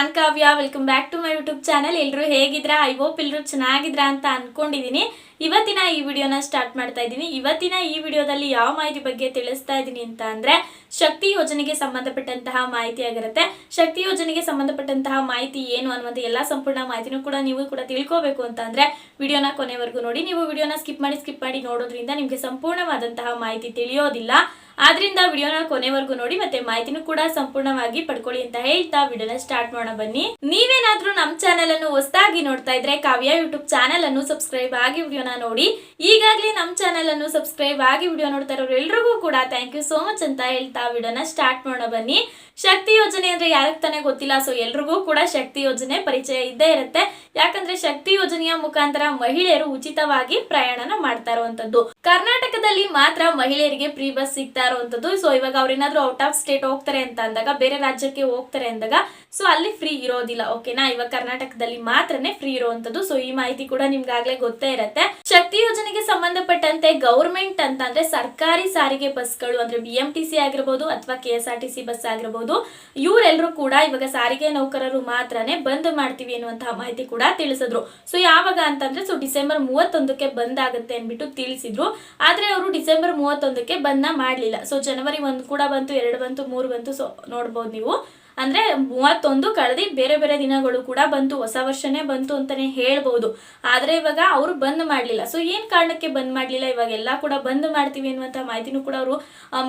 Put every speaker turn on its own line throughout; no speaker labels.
Non Kavya welcome back to my YouTube channel ಎಲ್ಲರೂ ಹೇಗಿದ್ರಾ? I hope ಎಲ್ಲರೂ ಚೆನ್ನಾಗಿದ್ರಾ ಅಂತ ಅನ್ಕೊಂಡಿದೀನಿ. ಇವತ್ತಿನ ಈ ವಿಡಿಯೋನ ಸ್ಟಾರ್ಟ್ ಮಾಡ್ತಾ ಇದ್ದೀನಿ ಇವತ್ತಿನ ಈ ವಿಡಿಯೋದಲ್ಲಿ ಯಾವ ಮಾಹಿತಿ ಬಗ್ಗೆ ತಿಳಿಸ್ತಾ ಇದ್ದೀನಿ ಅಂತ ಅಂದ್ರೆ, ಶಕ್ತಿ ಯೋಜನೆಗೆ ಸಂಬಂಧಪಟ್ಟಂತಹ ಮಾಹಿತಿ ಆಗಿರುತ್ತೆ. ಶಕ್ತಿ ಯೋಜನೆಗೆ ಸಂಬಂಧಪಟ್ಟಂತಹ ಮಾಹಿತಿ ಏನು ಅನ್ನುವಂಥ ಎಲ್ಲ ಸಂಪೂರ್ಣ ಮಾಹಿತಿನೂ ಕೂಡ ನೀವು ಕೂಡ ತಿಳ್ಕೋಬೇಕು ಅಂತ ಅಂದ್ರೆ, ವಿಡಿಯೋನ ಕೊನೆವರೆಗೂ ನೋಡಿ. ನೀವು ವಿಡಿಯೋನ ಸ್ಕಿಪ್ ಮಾಡಿ ಸ್ಕಿಪ್ ಮಾಡಿ ನೋಡೋದ್ರಿಂದ ನಿಮಗೆ ಸಂಪೂರ್ಣವಾದಂತಹ ಮಾಹಿತಿ ತಿಳಿಯೋದಿಲ್ಲ. ಆದ್ರಿಂದ ವಿಡಿಯೋನ ಕೊನೆವರೆಗೂ ನೋಡಿ ಮತ್ತೆ ಮಾಹಿತಿನೂ ಕೂಡ ಸಂಪೂರ್ಣವಾಗಿ ಪಡ್ಕೊಳ್ಳಿ ಅಂತ ಹೇಳ್ತಾ ವಿಡಿಯೋನ ಸ್ಟಾರ್ಟ್ ಮಾಡೋಣ ಬನ್ನಿ. ನೀವೇನಾದ್ರೂ ನಮ್ಮ ಚಾನೆಲ್ ಅನ್ನು ಹೊಸದಾಗಿ ನೋಡ್ತಾ ಇದ್ರೆ ಕಾವ್ಯ ಯೂಟ್ಯೂಬ್ ಚಾನೆಲ್ ಅನ್ನು ಸಬ್ಸ್ಕ್ರೈಬ್ ಆಗಿ ವಿಡಿಯೋನ ನೋಡಿ. ಈಗಾಗಲೇ ನಮ್ಮ ಚಾನೆಲ್ ಅನ್ನು ಸಬ್ಸ್ಕ್ರೈಬ್ ಆಗಿ ವಿಡಿಯೋ ನೋಡ್ತಾ ಇರೋರು ಎಲ್ರಿಗೂ ಕೂಡ ಥ್ಯಾಂಕ್ ಯು ಸೋ ಮಚ್ ಅಂತ ಹೇಳ್ತಾ ವಿಡಿಯೋನ ಸ್ಟಾರ್ಟ್ ಮಾಡೋಣ ಬನ್ನಿ. ಶಕ್ತಿ ಯೋಜನೆ ಅಂದ್ರೆ ಯಾರಿಗೆ ತಾನೇ ಗೊತ್ತಿಲ್ಲ ಸೊ ಎಲ್ರಿಗೂ ಕೂಡ ಶಕ್ತಿ ಯೋಜನೆ ಪರಿಚಯ ಇದ್ದೇ ಇರುತ್ತೆ. ಯಾಕಂದ್ರೆ ಶಕ್ತಿ ಯೋಜನೆಯ ಮುಖಾಂತರ ಮಹಿಳೆಯರು ಉಚಿತವಾಗಿ ಪ್ರಯಾಣನ ಮಾಡ್ತಾ ಇರುವಂತದ್ದು. ಕರ್ನಾಟಕದಲ್ಲಿ ಮಾತ್ರ ಮಹಿಳೆಯರಿಗೆ ಫ್ರೀ ಬಸ್ ಸಿಗ್ತಾ ಇರುವಂತದ್ದು ಸೊ ಇವಾಗ ಏನಾದರೂ ಔಟ್ ಆಫ್ ಸ್ಟೇಟ್ ಹೋಗ್ತಾರೆ ಅಂತ ಅಂದಾಗ ಬೇರೆ ರಾಜ್ಯಕ್ಕೆ ಹೋಗ್ತಾರೆ ಅಂದಾಗ ಸೊ ಅಲ್ಲಿ ಫ್ರೀ ಇರೋದಿಲ್ಲ. ಓಕೆನಾ ಇವಾಗ ಕರ್ನಾಟಕದಲ್ಲಿ ಮಾತ್ರನೇ ಫ್ರೀ ಇರುವಂತದ್ದು ಸೊ ಈ ಮಾಹಿತಿ ಕೂಡ ನಿಮ್ಗಾಗ್ಲೇ ಗೊತ್ತೇ ಇರುತ್ತೆ. ಶಕ್ತಿ ಯೋಜನೆಗೆ ಸಂಬಂಧಪಟ್ಟಂತೆ ಗೌರ್ಮೆಂಟ್ ಅಂತ ಅಂದ್ರೆ ಸರ್ಕಾರಿ ಸಾರಿಗೆ ಬಸ್ಗಳು ಅಂದ್ರೆ ಬಿ ಎಂ ಟಿ ಸಿ ಆಗಿರ್ಬೋದು ಅಥವಾ K S R T C bus ಆಗಿರ್ಬೋದು ಇವರೆಲ್ಲರೂ ಕೂಡ ಇವಾಗ ಸಾರಿಗೆ ನೌಕರರು ಮಾತ್ರನೇ ಬಂದ್ ಮಾಡ್ತೀವಿ ಅನ್ನುವಂತಹ ಮಾಹಿತಿ ಕೂಡ ತಿಳಿಸಿದ್ರು. ಸೊ ಯಾವಾಗ ಅಂತಂದ್ರೆ ಸೊ ಡಿಸೆಂಬರ್ ಮೂವತ್ತೊಂದಕ್ಕೆ ಬಂದ್ ಆಗುತ್ತೆ ಅನ್ಬಿಟ್ಟು ತಿಳಿಸಿದ್ರು. ಆದ್ರೆ ಅವರು ಡಿಸೆಂಬರ್ ಮೂವತ್ತೊಂದಕ್ಕೆ ಬಂದ್ ಮಾಡ್ಲಿಲ್ಲ. ಸೊ ಜನವರಿ ಒಂದು ಕೂಡ ಬಂತು, ಎರಡು ಬಂತು, ಮೂರು ಬಂತು ಸೊ ನೋಡ್ಬೋದು ನೀವು. ಅಂದ್ರೆ ಮೂವತ್ತೊಂದು ಕಳೆದಿ ಬೇರೆ ಬೇರೆ ದಿನಗಳು ಕೂಡ ಬಂತು, ಹೊಸ ವರ್ಷನೇ ಬಂತು ಅಂತಾನೆ ಹೇಳ್ಬೋದು. ಆದ್ರೆ ಇವಾಗ ಅವರು ಬಂದ್ ಮಾಡ್ಲಿಲ್ಲ. ಸೊ ಏನ್ ಕಾರಣಕ್ಕೆ ಬಂದ್ ಮಾಡ್ಲಿಲ್ಲ? ಇವಾಗ ಎಲ್ಲಾ ಕೂಡ ಬಂದ್ ಮಾಡ್ತೀವಿ ಅನ್ನುವಂತ ಮಾಹಿತಿನೂ ಕೂಡ ಅವರು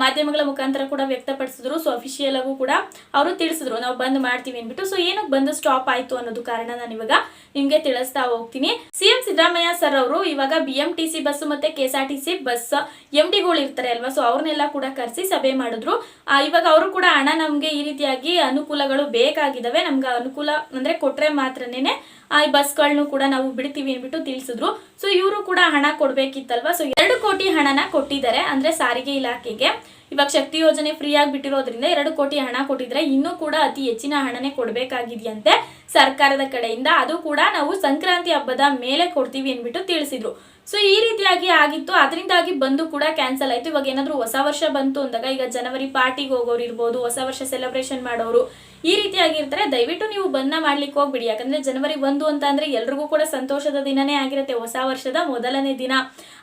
ಮಾಧ್ಯಮಗಳ ಮುಖಾಂತರ ಕೂಡ ವ್ಯಕ್ತಪಡಿಸಿದ್ರು. ಸೊ ಅಫಿಷಿಯಲ್ ಆಗು ಕೂಡ ಅವರು ತಿಳಿಸಿದ್ರು. ನಾವು ಬಂದ್ ಮಾಡ್ತೀವಿ ಅನ್ಬಿಟ್ಟು ಸೊ ಏನಕ್ಕೆ ಬಂದ್ ಸ್ಟಾಪ್ ಆಯ್ತು ಅನ್ನೋದು ಕಾರಣ ನಾನು ಇವಾಗ ನಿಮ್ಗೆ ತಿಳಿಸ್ತಾ ಹೋಗ್ತೀನಿ. ಸಿಎಂ ಸಿದ್ದರಾಮಯ್ಯ ಸರ್ ಅವರು ಇವಾಗ ಬಿ ಎಂ ಬಸ್ ಮತ್ತೆ K R T bus M ಡಿಗಳು ಇರ್ತಾರೆ ಅಲ್ವಾ? ಸೊ ಅವ್ರನ್ನೆಲ್ಲ ಕೂಡ ಕರೆಸಿ ಸಭೆ ಮಾಡಿದ್ರು. ಇವಾಗ ಅವರು ಕೂಡ ಹಣ ನಮ್ಗೆ ಈ ರೀತಿಯಾಗಿ ಅನುಕೂಲಗಳು ಬೇಕಾಗಿದ್ದಾವೆ. ನಮ್ಗೆ ಅನುಕೂಲ ಅಂದ್ರೆ ಕೊಟ್ರೆ ಮಾತ್ರನೇ ಆ ಬಸ್ ಬಸ್ಗಳನ್ನು ಕೂಡ ನಾವು ಬಿಡ್ತೀವಿ ಅಂದ್ಬಿಟ್ಟು ತಿಳಿಸಿದ್ರು. ಸೊ ಇವರು ಕೂಡ ಹಣ ಕೊಡ್ಬೇಕಿತ್ತಲ್ವಾ? ಸೊ ಎರಡು ಕೋಟಿ ಹಣನ ಕೊಟ್ಟಿದ್ದಾರೆ ಅಂದ್ರೆ ಸಾರಿಗೆ ಇಲಾಖೆಗೆ. ಇವಾಗ ಶಕ್ತಿ ಯೋಜನೆ ಫ್ರೀ ಆಗಿ ಬಿಟ್ಟಿರೋದ್ರಿಂದ ಎರಡು ಕೋಟಿ ಹಣ ಕೊಟ್ಟಿದ್ರೆ ಇನ್ನೂ ಕೂಡ ಅತಿ ಹೆಚ್ಚಿನ ಹಣನೇ ಕೊಡ್ಬೇಕಾಗಿದೆಯಂತೆ ಸರ್ಕಾರದ ಕಡೆಯಿಂದ. ಅದು ಕೂಡ ನಾವು ಸಂಕ್ರಾಂತಿ ಹಬ್ಬದ ಮೇಲೆ ಕೊಡ್ತೀವಿ ಅಂದ್ಬಿಟ್ಟು ತಿಳಿಸಿದ್ರು. ಸೊ ಈ ರೀತಿಯಾಗಿ ಆಗಿತ್ತು. ಅದರಿಂದಾಗಿ ಬಂದು ಕೂಡ ಕ್ಯಾನ್ಸಲ್ ಆಯ್ತು. ಇವಾಗ ಏನಾದ್ರು ಹೊಸ ವರ್ಷ ಬಂತು ಅಂದಾಗ ಈಗ ಜನವರಿ ಪಾರ್ಟಿಗೆ ಹೋಗೋರು ಇರ್ಬೋದು, ಹೊಸ ವರ್ಷ ಸೆಲೆಬ್ರೇಷನ್ ಮಾಡೋರು ಈ ರೀತಿಯಾಗಿರ್ತಾರೆ ದಯವಿಟ್ಟು ನೀವು ಬಂದ್ನ ಮಾಡ್ಲಿಕ್ಕೆ ಹೋಗ್ಬಿಡಿ. ಯಾಕಂದ್ರೆ ಜನವರಿ ಒಂದು ಅಂತ ಅಂದ್ರೆ ಎಲ್ರಿಗೂ ಕೂಡ ಸಂತೋಷದ ದಿನನೇ ಆಗಿರುತ್ತೆ. ಹೊಸ ವರ್ಷದ ಮೊದಲನೇ ದಿನ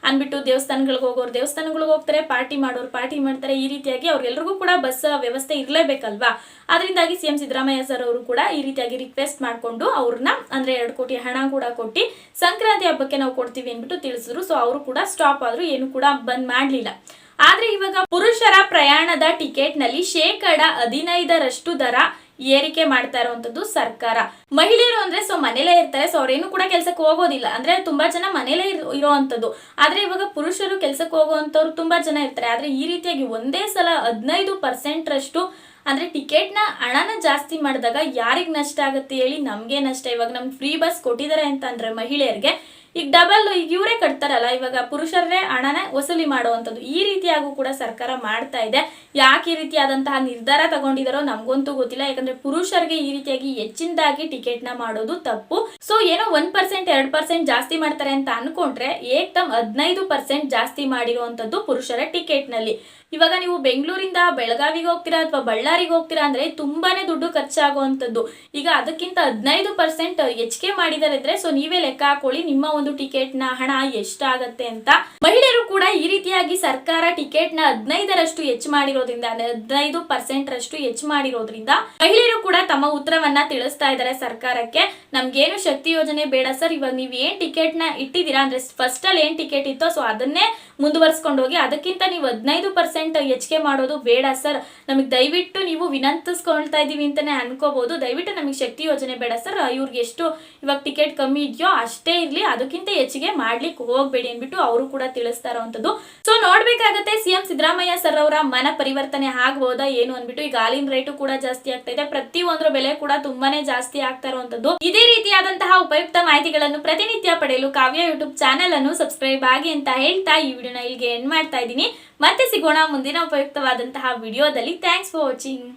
ಅನ್ಬಿಟ್ಟು ದೇವಸ್ಥಾನಗಳಿಗೆ ಹೋಗೋರು ದೇವಸ್ಥಾನಗಳಿಗೆ ಹೋಗ್ತಾರೆ. ಪಾರ್ಟಿ ಮಾಡೋರು ಪಾರ್ಟಿ ಮಾಡ್ತಾರೆ. ಈ ರೀತಿಯಾಗಿ ಅವ್ರಿಗೆಲ್ರಿಗೂ ಕೂಡ ಬಸ್ ವ್ಯವಸ್ಥೆ ಇರಲೇಬೇಕಲ್ವಾ? ಅದರಿಂದಾಗಿ ಸಿಎಂ ಸಿದ್ದರಾಮಯ್ಯ ಸರ್ ಅವರು ಕೂಡ ಈ ರೀತಿಯಾಗಿ ರಿಕ್ವೆಸ್ಟ್ ಮಾಡಿಕೊಂಡು ಅವ್ರನ್ನ ಅಂದ್ರೆ ಎರಡು ಕೋಟಿ ಹಣ ಕೂಡ ಕೊಟ್ಟು ಸಂಕ್ರಾಂತಿ ಹಬ್ಬಕ್ಕೆ ನಾವು ಕೊಡ್ತೀವಿ ಅಂದ್ಬಿಟ್ಟು ತಿಳಿಸಿದ್ರು. ಸೊ ಅವರು ಕೂಡ ಸ್ಟಾಪ್ ಆದ್ರು ಏನು ಕೂಡ ಬಂದ್ ಮಾಡ್ಲಿಲ್ಲ. ಆದ್ರೆ ಇವಾಗ ಪುರುಷರ ಪ್ರಯಾಣದ ಟಿಕೆಟ್ನಲ್ಲಿ ಶೇಕಡ ಹದಿನೈದರಷ್ಟು ದರ ಏರಿಕೆ ಮಾಡ್ತಾ ಇರುವಂತದ್ದು ಸರ್ಕಾರ. ಮಹಿಳೆಯರು ಅಂದ್ರೆ ಸೊ ಮನೇಲೇ ಇರ್ತಾರೆ ಸೊ ಅವ್ರೇನು ಕೂಡ ಕೆಲ್ಸಕ್ಕೆ ಹೋಗೋದಿಲ್ಲ. ಅಂದ್ರೆ ತುಂಬಾ ಜನ ಮನೇಲೆ ಇರುವಂತದ್ದು. ಆದ್ರೆ ಇವಾಗ ಪುರುಷರು ಕೆಲ್ಸಕ್ಕೆ ಹೋಗುವಂತವ್ರು ತುಂಬಾ ಜನ ಇರ್ತಾರೆ. ಆದ್ರೆ ಈ ರೀತಿಯಾಗಿ ಒಂದೇ ಸಲ ಹದಿನೈದು ಪರ್ಸೆಂಟ್ ರಷ್ಟು ಅಂದ್ರೆ ಟಿಕೆಟ್ನ ಹಣನ ಜಾಸ್ತಿ ಮಾಡಿದಾಗ ಯಾರಿಗ್ ನಷ್ಟ ಆಗುತ್ತೆ ಹೇಳಿ ನಮ್ಗೆ ನಷ್ಟ. ಇವಾಗ ನಮ್ಗೆ ಫ್ರೀ ಬಸ್ ಕೊಟ್ಟಿದ್ದಾರೆ ಅಂತ ಅಂದ್ರೆ ಮಹಿಳೆಯರಿಗೆ. ಈಗ ಡಬಲ್ ಈಗ ಇವರೇ ಕಟ್ತಾರಲ್ಲ, ಇವಾಗ ಪುರುಷರೇ ಹಣನ ವಸೂಲಿ ಮಾಡುವಂಥದ್ದು. ಈ ರೀತಿಯಾಗೂ ಕೂಡ ಸರ್ಕಾರ ಮಾಡ್ತಾ ಇದೆ. ಯಾಕೆ ಈ ರೀತಿಯಾದಂತಹ ನಿರ್ಧಾರ ತಗೊಂಡಿದಾರೋ ನಮಗಂತೂ ಗೊತ್ತಿಲ್ಲ. ಯಾಕಂದ್ರೆ ಪುರುಷರಿಗೆ ಈ ರೀತಿಯಾಗಿ ಹೆಚ್ಚಿನದಾಗಿ ಟಿಕೆಟ್ನ ಮಾಡೋದು ತಪ್ಪು. ಸೊ ಏನೋ ಒನ್ ಪರ್ಸೆಂಟ್ ಎರಡ್ ಪರ್ಸೆಂಟ್ ಜಾಸ್ತಿ ಮಾಡ್ತಾರೆ ಅಂತ ಅನ್ಕೊಂಡ್ರೆ ಏಕ್ದಮ್ ಹದಿನೈದು ಪರ್ಸೆಂಟ್ ಜಾಸ್ತಿ ಮಾಡಿರುವಂತದ್ದು ಪುರುಷರ ಟಿಕೆಟ್ನಲ್ಲಿ. ಇವಾಗ ನೀವು ಬೆಂಗಳೂರಿಂದ ಬೆಳಗಾವಿಗೆ ಹೋಗ್ತೀರಾ ಅಥವಾ ಬಳ್ಳಾರಿಗೆ ಹೋಗ್ತೀರಾ ಅಂದ್ರೆ ತುಂಬಾನೇ ದುಡ್ಡು ಖರ್ಚಾಗುವಂಥದ್ದು. ಈಗ ಅದಕ್ಕಿಂತ ಹದಿನೈದು ಪರ್ಸೆಂಟ್ ಹೆಚ್ಚಿಗೆ ಮಾಡಿದಾರೆ ಸೊ ನೀವೇ ಲೆಕ್ಕ ಹಾಕೊಳ್ಳಿ, ನಿಮ್ಮ ಒಂದು ಟಿಕೆಟ್ನ ಹಣ ಎಷ್ಟಾಗತ್ತೆ ಅಂತ ಮಹಿಳೆಯರು ಕೂಡ ಈ ರೀತಿಯಾಗಿ ಸರ್ಕಾರ ಟಿಕೆಟ್ನ ಹದಿನೈದರಷ್ಟು ಹೆಚ್ಚು ಮಾಡಿರೋದ್ರಿಂದ ಹದಿನೈದು ಪರ್ಸೆಂಟ್ ರಷ್ಟು ಹೆಚ್ಚು ಮಾಡಿರೋದ್ರಿಂದ ಮಹಿಳೆಯರು ಕೂಡ ತಮ್ಮ ಉತ್ತರವನ್ನ ತಿಳಿಸ್ತಾ ಇದ್ದಾರೆ ಸರ್ಕಾರಕ್ಕೆ. ನಮ್ಗೇನು ಶಕ್ತಿ ಯೋಜನೆ ಬೇಡ ಸರ್. ಇವಾಗ ನೀವು ಏನ್ ಟಿಕೆಟ್ನ ಇಟ್ಟಿದ್ದೀರಾ? ಅಂದ್ರೆ ಫಸ್ಟ್ ಅಲ್ಲಿ ಏನ್ ಟಿಕೆಟ್ ಇತ್ತೋ, ಸೊ ಅದನ್ನೇ ಮುಂದುವರ್ಸ್ಕೊಂಡು ಹೋಗಿ, ಅದಕ್ಕಿಂತ ನೀವು ಹದಿನೈದು ಪರ್ಸೆಂಟ್ ಹೆಚ್ಚಿಗೆ ಮಾಡೋದು ಬೇಡ ಸರ್. ನಮಗೆ ದಯವಿಟ್ಟು ನೀವು ವಿನಂತಿಸ್ಕೊಳ್ತಾ ಇದೀವಿ ಅಂತಾನೆ ಅನ್ಕೋಬಹುದು ದಯವಿಟ್ಟು ನಮಗೆ ಶಕ್ತಿ ಯೋಜನೆ ಬೇಡ ಸರ್. ಇವ್ರಿಗೆ ಎಷ್ಟು ಇವಾಗ ಟಿಕೆಟ್ ಕಮ್ಮಿ ಇದೆಯೋ ಅಷ್ಟೇ ಇರ್ಲಿ ಅದಕ್ಕಿಂತ ಹೆಚ್ಚಿಗೆ ಮಾಡ್ಲಿಕ್ಕೆ ಹೋಗ್ಬೇಡಿ ಅನ್ಬಿಟ್ಟು ಅವರು ಕೂಡ ತಿಳಿಸ್ತಾ ಇರುವಂತದ್ದು ಸೊ ನೋಡ್ಬೇಕಾಗತ್ತೆ ಸಿಎಂ ಸಿದ್ದರಾಮಯ್ಯ ಸರ್ ಅವರ ಮನ ಪರಿವರ್ತನೆ ಆಗ್ಬೋದಾ ಏನು ಅನ್ಬಿಟ್ಟು ಈಗ ಹಾಲಿನ ರೇಟು ಕೂಡ ಜಾಸ್ತಿ ಆಗ್ತಾ ಇದೆ. ಪ್ರತಿ ಒಂದ್ರ ಬೆಲೆ ಕೂಡ ತುಂಬಾನೇ ಜಾಸ್ತಿ ಆಗ್ತಾ ಇರುವಂತದ್ದು ಇದೇ ರೀತಿಯಾದಂತಹ ಉಪಯುಕ್ತ ಮಾಹಿತಿಗಳನ್ನು ಪ್ರತಿನಿತ್ಯ ಪಡೆಯಲು ಕಾವ್ಯ ಯೂಟ್ಯೂಬ್ ಚಾನೆಲ್ ಅನ್ನು ಸಬ್ಸ್ಕ್ರೈಬ್ ಆಗಿ ಅಂತ ಹೇಳ್ತಾ ಈ ವಿಡಿಯೋನ ಇಲ್ಲಿಗೆ ಎಂಡ್ ಮಾಡ್ತಾ ಇದ್ದೀನಿ. ಮತ್ತೆ ಸಿಗೋಣ ಮುಂದಿನ ಉಪಯುಕ್ತವಾದಂತಹ ವಿಡಿಯೋದಲ್ಲಿ. Thanks for watching